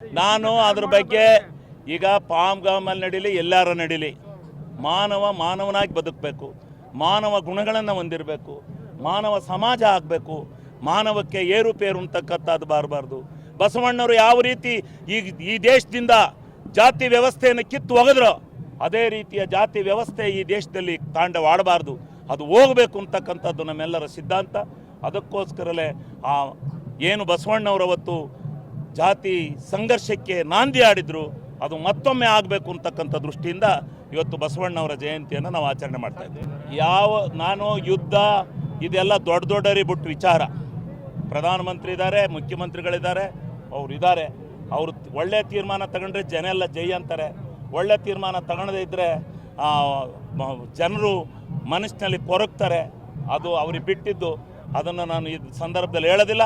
ನಾನು ಅದ್ರ ಬಗ್ಗೆ ಈಗ ಪಾಮ್ ಗಾಮಲ್ಲಿ ನಡೀಲಿ, ಎಲ್ಲಾರ ನಡೀಲಿ. ಮಾನವ ಮಾನವನಾಗಿ ಬದುಕಬೇಕು. ಮಾನವ ಗುಣಗಳನ್ನು ಹೊಂದಿರಬೇಕು. ಮಾನವ ಸಮಾಜ ಆಗಬೇಕು. ಮಾನವಕ್ಕೆ ಏರುಪೇರು ಅಂತಕ್ಕಂಥದ್ದು ಬಾರಬಾರ್ದು. ಬಸವಣ್ಣವರು ಯಾವ ರೀತಿ ಈ ಈ ದೇಶದಿಂದ ಜಾತಿ ವ್ಯವಸ್ಥೆಯನ್ನು ಕಿತ್ತು ಒಗೆದ್ರು, ಅದೇ ರೀತಿಯ ಜಾತಿ ವ್ಯವಸ್ಥೆ ಈ ದೇಶದಲ್ಲಿ ತಾಂಡವಾಡಬಾರ್ದು ಅದು ಹೋಗಬೇಕು ಅಂತಕ್ಕಂಥದ್ದು ನಮ್ಮೆಲ್ಲರ ಸಿದ್ಧಾಂತ. ಅದಕ್ಕೋಸ್ಕರಲೇ ಆ, ಏನು ಬಸವಣ್ಣವರು ಅವತ್ತು ಜಾತಿ ಸಂಘರ್ಷಕ್ಕೆ ನಾಂದಿ ಆಡಿದ್ರು, ಅದು ಮತ್ತೊಮ್ಮೆ ಆಗಬೇಕು ಅಂತಕ್ಕಂಥ ದೃಷ್ಟಿಯಿಂದ ಇವತ್ತು ಬಸವಣ್ಣವರ ಜಯಂತಿಯನ್ನು ನಾವು ಆಚರಣೆ ಮಾಡ್ತಾ ಇದ್ದೀವಿ. ಯಾವ, ನಾನು, ಯುದ್ಧ, ಇದೆಲ್ಲ ದೊಡ್ಡ ದೊಡ್ಡರಿ ಬಿಟ್ಟು ವಿಚಾರ. ಪ್ರಧಾನಮಂತ್ರಿ ಇದ್ದಾರೆ ಮುಖ್ಯಮಂತ್ರಿಗಳಿದ್ದಾರೆ, ಅವರು ಇದ್ದಾರೆ ಅವರು ಒಳ್ಳೆಯ ತೀರ್ಮಾನ ತಗೊಂಡ್ರೆ ಜನ ಎಲ್ಲ ಜೈ ಅಂತಾರೆ. ಒಳ್ಳೆ ತೀರ್ಮಾನ ತಗೊಳ್ಳದೇ ಇದ್ದರೆ ಜನರು ಮನಸ್ಸಿನಲ್ಲಿ ಕೊರಗ್ತಾರೆ. ಅದು ಅವ್ರಿಗೆ ಬಿಟ್ಟಿದ್ದು. ಅದನ್ನು ನಾನು ಈ ಸಂದರ್ಭದಲ್ಲಿ ಹೇಳೋದಿಲ್ಲ.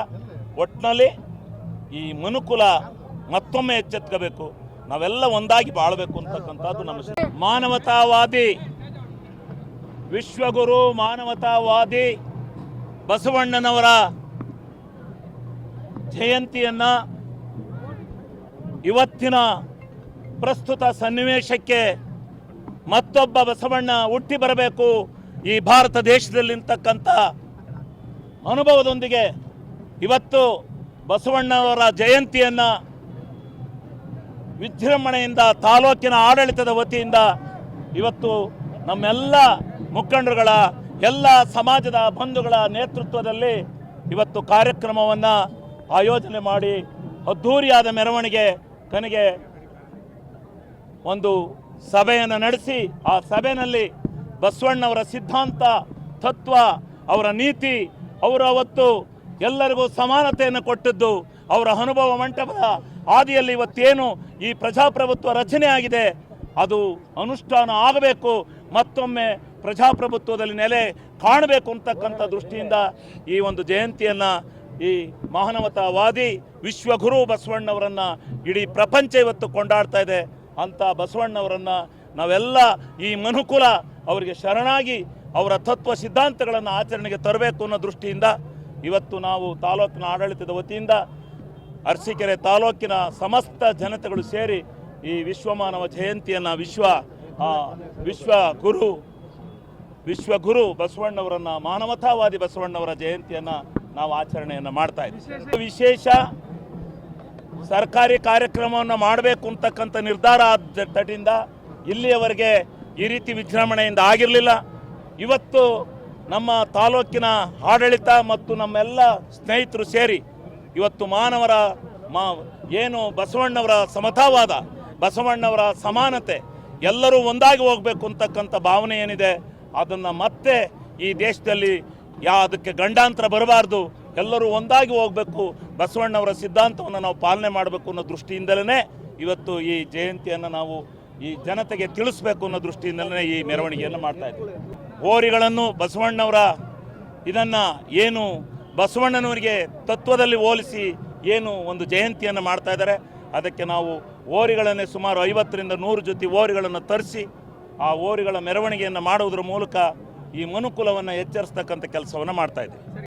ಒಟ್ಟಿನಲ್ಲಿ ಈ ಮನುಕುಲ ಮತ್ತೊಮ್ಮೆ ಎಚ್ಚೆತ್ಕೋಬೇಕು. ನಾವೆಲ್ಲ ಒಂದಾಗಿ ಬಾಳಬೇಕು ಅಂತಕ್ಕಂಥದ್ದು ನಮ್ಮ ಮಾನವತಾವಾದಿ, ವಿಶ್ವಗುರು ಮಾನವತಾವಾದಿ ಬಸವಣ್ಣನವರ ಜಯಂತಿಯನ್ನ ಇವತ್ತಿನ ಪ್ರಸ್ತುತ ಸನ್ನಿವೇಶಕ್ಕೆ ಮತ್ತೊಬ್ಬ ಬಸವಣ್ಣ ಹುಟ್ಟಿ ಬರಬೇಕು. ಈ ಭಾರತ ದೇಶದಲ್ಲಿ ಅಂತಕ್ಕಂಥ ಅನುಭವದೊಂದಿಗೆ ಇವತ್ತು ಬಸವಣ್ಣವರ ಜಯಂತಿಯನ್ನು ವಿಜೃಂಭಣೆಯಿಂದ ತಾಲೂಕಿನ ಆಡಳಿತದ ವತಿಯಿಂದ ಇವತ್ತು ನಮ್ಮೆಲ್ಲ ಮುಖಂಡರುಗಳ, ಎಲ್ಲ ಸಮಾಜದ ಬಂಧುಗಳ ನೇತೃತ್ವದಲ್ಲಿ ಇವತ್ತು ಕಾರ್ಯಕ್ರಮವನ್ನು ಆಯೋಜನೆ ಮಾಡಿ ಅದ್ಧೂರಿಯಾದ ಮೆರವಣಿಗೆ ಕೊನೆಗೆ ಒಂದು ಸಭೆಯನ್ನು ನಡೆಸಿ, ಆ ಸಭೆಯಲ್ಲಿ ಬಸವಣ್ಣವರ ಸಿದ್ಧಾಂತ, ತತ್ವ, ಅವರ ನೀತಿ, ಅವರ ಅವತ್ತು ಎಲ್ಲರಿಗೂ ಸಮಾನತೆಯನ್ನು ಕೊಟ್ಟಿದ್ದು ಅವರ ಅನುಭವ ಮಂಟಪದ ಆದಿಯಲ್ಲಿ ಇವತ್ತೇನು ಈ ಪ್ರಜಾಪ್ರಭುತ್ವ ರಚನೆ ಆಗಿದೆ, ಅದು ಅನುಷ್ಠಾನ ಆಗಬೇಕು, ಮತ್ತೊಮ್ಮೆ ಪ್ರಜಾಪ್ರಭುತ್ವದಲ್ಲಿ ನೆಲೆ ಕಾಣಬೇಕು ಅಂತಕ್ಕಂಥ ದೃಷ್ಟಿಯಿಂದ ಈ ಒಂದು ಜಯಂತಿಯನ್ನು ಈ ಮಾನವತಾವಾದಿ ವಿಶ್ವಗುರು ಬಸವಣ್ಣವರನ್ನು ಇಡೀ ಪ್ರಪಂಚ ಇವತ್ತು ಕೊಂಡಾಡ್ತಾ ಇದೆ. ಅಂಥ ಬಸವಣ್ಣವರನ್ನು ನಾವೆಲ್ಲ ಈ ಮನುಕುಲ ಅವರಿಗೆ ಶರಣಾಗಿ ಅವರ ತತ್ವ ಸಿದ್ಧಾಂತಗಳನ್ನು ಆಚರಣೆಗೆ ತರಬೇಕು ಅನ್ನೋ ದೃಷ್ಟಿಯಿಂದ ಇವತ್ತು ನಾವು ತಾಲೂಕಿನ ಆಡಳಿತದ ವತಿಯಿಂದ ಅರಸೀಕೆರೆ ತಾಲೂಕಿನ ಸಮಸ್ತ ಜನತೆಗಳು ಸೇರಿ ಈ ವಿಶ್ವಮಾನವ ಜಯಂತಿಯನ್ನು ವಿಶ್ವ ವಿಶ್ವ ಗುರು ವಿಶ್ವಗುರು ಬಸವಣ್ಣವರನ್ನ, ಮಾನವತಾವಾದಿ ಬಸವಣ್ಣವರ ಜಯಂತಿಯನ್ನು ನಾವು ಆಚರಣೆಯನ್ನು ಮಾಡ್ತಾ ಇದ್ದೀವಿ. ವಿಶೇಷ ಸರ್ಕಾರಿ ಕಾರ್ಯಕ್ರಮವನ್ನು ಮಾಡಬೇಕು ಅಂತಕ್ಕಂಥ ನಿರ್ಧಾರ ಆದ ತಟಿಂದ ಇಲ್ಲಿಯವರೆಗೆ ಈ ರೀತಿ ವಿಜೃಂಭಣೆಯಿಂದ ಆಗಿರಲಿಲ್ಲ. ಇವತ್ತು ನಮ್ಮ ತಾಲೂಕಿನ ಆಡಳಿತ ಮತ್ತು ನಮ್ಮೆಲ್ಲ ಸ್ನೇಹಿತರು ಸೇರಿ ಇವತ್ತು ಮಾನವರ ಮಾ ಏನು ಬಸವಣ್ಣವರ ಸಮತಾವಾದ, ಬಸವಣ್ಣವರ ಸಮಾನತೆ ಎಲ್ಲರೂ ಒಂದಾಗಿ ಹೋಗಬೇಕು ಅಂತಕ್ಕಂಥ ಭಾವನೆ ಏನಿದೆ, ಅದನ್ನು ಮತ್ತೆ ಈ ದೇಶದಲ್ಲಿ ಯಾ ಅದಕ್ಕೆ ಗಂಡಾಂತರ ಬರಬಾರ್ದು, ಎಲ್ಲರೂ ಒಂದಾಗಿ ಹೋಗಬೇಕು, ಬಸವಣ್ಣವರ ಸಿದ್ಧಾಂತವನ್ನು ನಾವು ಪಾಲನೆ ಮಾಡಬೇಕು ಅನ್ನೋ ದೃಷ್ಟಿಯಿಂದಲೇ ಇವತ್ತು ಈ ಜಯಂತಿಯನ್ನು ನಾವು ಈ ಜನತೆಗೆ ತಿಳಿಸ್ಬೇಕು ಅನ್ನೋ ದೃಷ್ಟಿಯಿಂದಲೇ ಈ ಮೆರವಣಿಗೆಯನ್ನು ಮಾಡ್ತಾ ಇದ್ದೀವಿ. ಹೋರಿಗಳನ್ನು ಬಸವಣ್ಣವರ ಇದನ್ನು ಏನು ಬಸವಣ್ಣನವರಿಗೆ ತತ್ವದಲ್ಲಿ ಹೋಲಿಸಿ ಏನು ಒಂದು ಜಯಂತಿಯನ್ನು ಮಾಡ್ತಾ ಇದ್ದಾರೆ. ಅದಕ್ಕೆ ನಾವು ಹೋರಿಗಳನ್ನೇ ಸುಮಾರು ಐವತ್ತರಿಂದ ನೂರು ಜೊತೆ ಓರಿಗಳನ್ನು ತರಿಸಿ ಆ ಓರಿಗಳ ಮೆರವಣಿಗೆಯನ್ನು ಮಾಡುವುದರ ಮೂಲಕ ಈ ಮನುಕುಲವನ್ನು ಎಚ್ಚರಿಸ್ತಕ್ಕಂಥ ಕೆಲಸವನ್ನು ಮಾಡ್ತಾ ಇದ್ದೀವಿ.